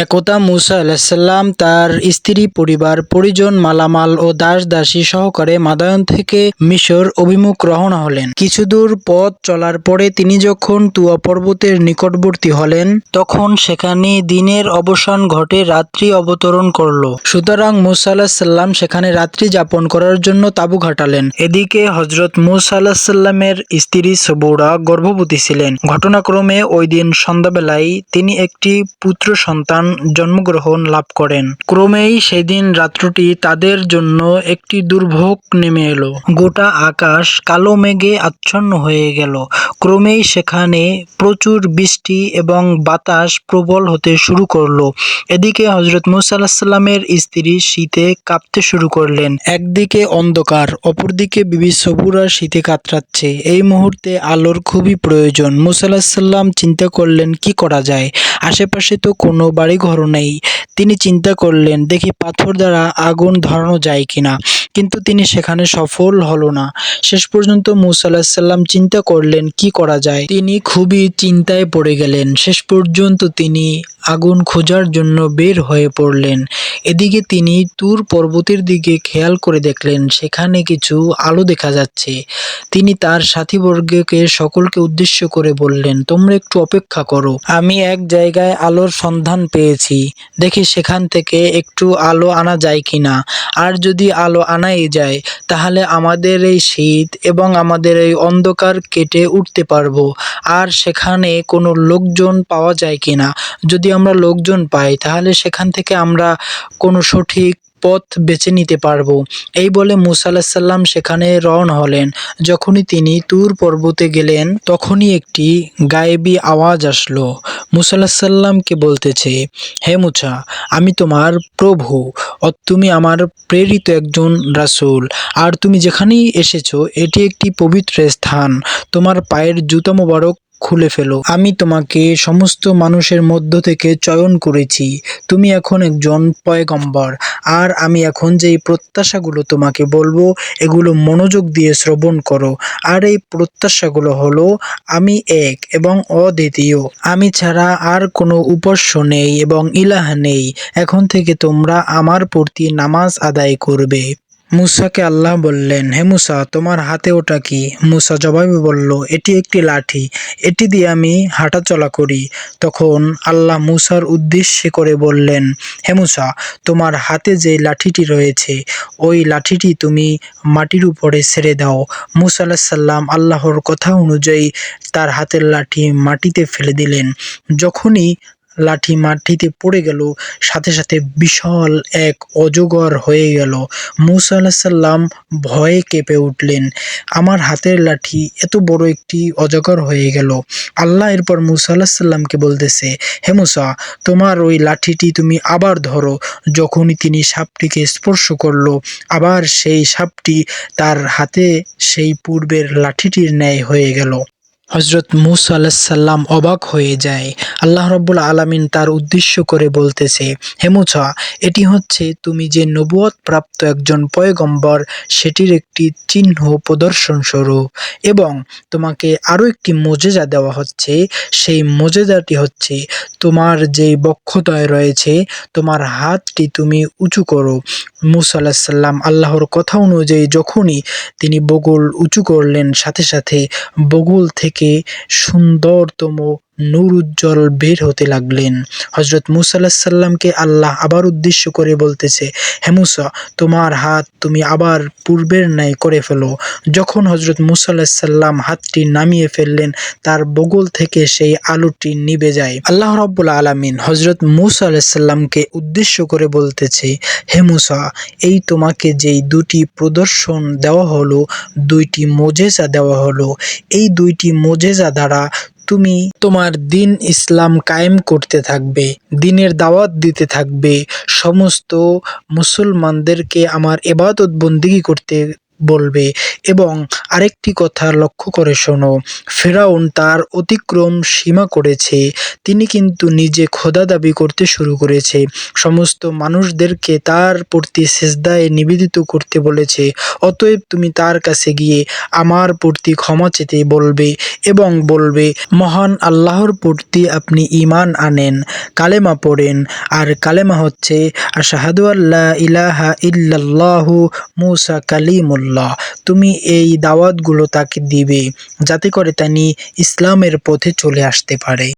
একদা মুসা আলাহিসাল্লাম তার স্ত্রী, পরিবার, পরিজন, মালামাল ও দাস দাসী সহকারে মাদায়ন থেকে মিশর অভিমুখ রওনা হলেন। কিছুদূর পথ চলার পরে তিনি যখন তুয়া পর্বতের নিকটবর্তী হলেন, তখন সেখানে দিনের অবসান ঘটে রাত্রি অবতরণ করল। সুতরাং মুসা আলাহিসাল্লাম সেখানে রাত্রি যাপন করার জন্য তাঁবু ঘাটালেন। এদিকে হজরত মুসা আলাহিসাল্লামের স্ত্রী সবৌরা গর্ভবতী ছিলেন। ঘটনাক্রমে ওই দিন সন্ধ্যাবেলায় তিনি একটি পুত্র সন্তান জন্মগ্রহণ লাভ করেন। ক্রমেই সেদিন রাত্রটি তাদের জন্য একটি দুর্ভোগ নেমে এলো। গোটা আকাশ কালো মেঘে আচ্ছন্ন হয়ে গেল। ক্রমেই সেখানে প্রচুর বৃষ্টি এবং বাতাস প্রবল হতে শুরু করল। এদিকে হজরত মুসা আলাহিসাল্লামের স্ত্রী শীতে কাঁপতে শুরু করলেন। একদিকে অন্ধকার, অপরদিকে বিবি সবুরা শীতে কাতরাচ্ছে। এই মুহূর্তে আলোর খুবই প্রয়োজন। মুসা আলাহিসাল্লাম চিন্তা করলেন, কি করা যায়? আশেপাশে তো কোনো বাড়িঘরও নেই। তিনি চিন্তা করলেন, দেখি পাথর দ্বারা আগুন ধরানো যায় কিনা। কিন্তু তিনি সেখানে সফল হলো না। শেষ পর্যন্ত মুসা চিন্তা করলেন, কি করা যায়? তিনি খুবই চিন্তায় পড়ে গেলেন। শেষ পর্যন্ত তিনি আগুন খোঁজার জন্য বের হয়ে পড়লেন। এদিকে তিনি তুর পর্বতের দিকে খেয়াল করে দেখলেন, সেখানে কিছু আলো দেখা যাচ্ছে। তিনি তার সাথীবর্গকে সকলকে উদ্দেশ্য করে বললেন, তোমরা একটু অপেক্ষা করো। আমি এক জায়গায় আলোর সন্ধান পেয়েছি। দেখি সেখান থেকে একটু আলো আনা যায় কিনা। আর যদি আলো আনাই যায়, তাহলে আমাদের এই শীত এবং আমাদের এই অন্ধকার কেটে উঠতে পারব। আর সেখানে কোনো লোকজন পাওয়া যায় কিনা? যদি আমরা লোকজন পাই, তাহলে সেখান থেকে আমরা কোনো সঠিক পথ বেছে নিতে পারব। এই বলে মুসা সেখানে রওনা হলেন। যখনই তিনি তুর পর্বতে গেলেন, তখনই একটি গায়েবী আওয়াজ আসলো। মুসা আলাহিসাল্লামকে বলতেছে, হে মুছা আমি তোমার প্রভু তুমি আমার প্রেরিত একজন রাসূল। আর তুমি যেখানেই এসেছ, এটি একটি পবিত্র স্থান। তোমার পায়ের জুতা মোবারক খুলে ফেলো। আমি তোমাকে সমস্ত মানুষের মধ্য থেকে চয়ন করেছি। তুমি এখন একজন পয়গম্বর। আর আমি এখন যেই প্রত্যাশাগুলো তোমাকে বলব, এগুলো মনোযোগ দিয়ে শ্রবণ করো। আর এই প্রত্যাশাগুলো হলো, আমি এক এবং অদ্বিতীয়। আমি ছাড়া আর কোনো উপস্য নেই এবং ইলাহ নেই। এখন থেকে তোমরা আমার প্রতি নামাজ আদায় করবে। মুসাকে আল্লাহ বললেন, হে মুসা, তোমার হাতে ওটা কি? মুসা জবাবে বলল, এটি একটি লাঠি, এটি দিয়ে আমি হাঁটাচলা করি। তখন আল্লাহ মুসার উদ্দেশ্যে করে বললেন, হে মুসা, তোমার হাতে যে লাঠিটি রয়েছে, ওই লাঠিটি তুমি মাটির উপরে ছেড়ে দাও। মুসা আলাহ সাল্লাম আল্লাহর কথা অনুযায়ী তার হাতের লাঠি মাটিতে ফেলে দিলেন। যখনই লাঠি মাটিতে পড়ে গেল। সাথে সাথে বিশাল এক অজগর হয়ে গেল। মুসা আলাহিসাল্লাম ভয়ে কেঁপে উঠলেন। আমার হাতের লাঠি এত বড় একটি অজগর হয়ে গেল। আল্লাহ এরপর মুসা আলাহিসাল্লামকে বলতেছে, হে মুসা, তোমার ওই লাঠিটি তুমি আবার ধরো। যখনই তিনি সাপটিকে স্পর্শ করল, আবার সেই সাপটি তার হাতে সেই পূর্বের লাঠিটির ন্যায় হয়ে গেল। হজরত মুসা আলাহিসাল্লাম অবাক হয়ে যায়। আল্লাহ রব্বুল আলামিন তার উদ্দেশ্য করে বলতেছে, হে মুসা, এটি হচ্ছে তুমি যে নবুয়ত প্রাপ্ত একজন পয়গম্বর, সেটির একটি চিহ্ন প্রদর্শন স্বরূপ এবং তোমাকে আরও একটি মজেজা দেওয়া হচ্ছে। সেই মজেজাটি হচ্ছে, তোমার যে বক্ষদয় রয়েছে, তোমার হাতটি তুমি উঁচু করো। মুসা আলাহিসাল্লাম আল্লাহর কথা অনুযায়ী যখনই তিনি বগুল উঁচু করলেন, সাথে সাথে বগুল থেকে সুন্দরতম নূর উজ্জ্বল বের হতে লাগলেন। হজরত মুসা আলাহিসাল্লামকে আল্লাহ আবার উদ্দেশ্য করে বলতেছে, হে মুসা, তোমার হাত তুমি আবার পূর্বের ন্যায় করে ফেলো। যখন হজরত মুসা আলাহিসাল্লাম হাতটি নামিয়ে ফেললেন, তার বগল থেকে সেই আলোটি নিবে যায়। আল্লাহ রব্বুল আলমিন হজরত মুসা আলাহিসাল্লামকে উদ্দেশ্য করে বলতেছে, হে মুসা, এই তোমাকে যেই দুটি প্রদর্শন দেওয়া হলো, দুইটি মোজেজা দেওয়া হলো। এই দুইটি মোজেজা দ্বারা তুমি তোমার দিন ইসলাম কায়েম করতে থাকবে, দিনের দাওয়াত দিতে থাকবে। সমস্ত মুসলমানদেরকে আমার এবাদত বন্দিগি করতে বলবে। এবং আরেকটি কথা লক্ষ্য করে শোনো, ফেরাউন তার অতিক্রম সীমা করেছে। তিনি কিন্তু নিজে খোদা দাবি করতে শুরু করেছে। সমস্ত মানুষদেরকে তার প্রতি সেজদায় নিবেদিত করতে বলেছে। অতএব তুমি তার কাছে গিয়ে আমার প্রতি ক্ষমা চেতে বলবে এবং বলবে, মহান আল্লাহর প্রতি আপনি ঈমান আনেন, কালেমা পড়েন। আর কালেমা হচ্ছে, আশাহাদু আল্লাহ ইলাহা ইল্লাল্লাহু মুসা কালিমুল্লাহ তুমি এই দাওয়াতগুলো তাকে দিবে যাতে করে তিনি ইসলামের পথে চলে আসতে পারে।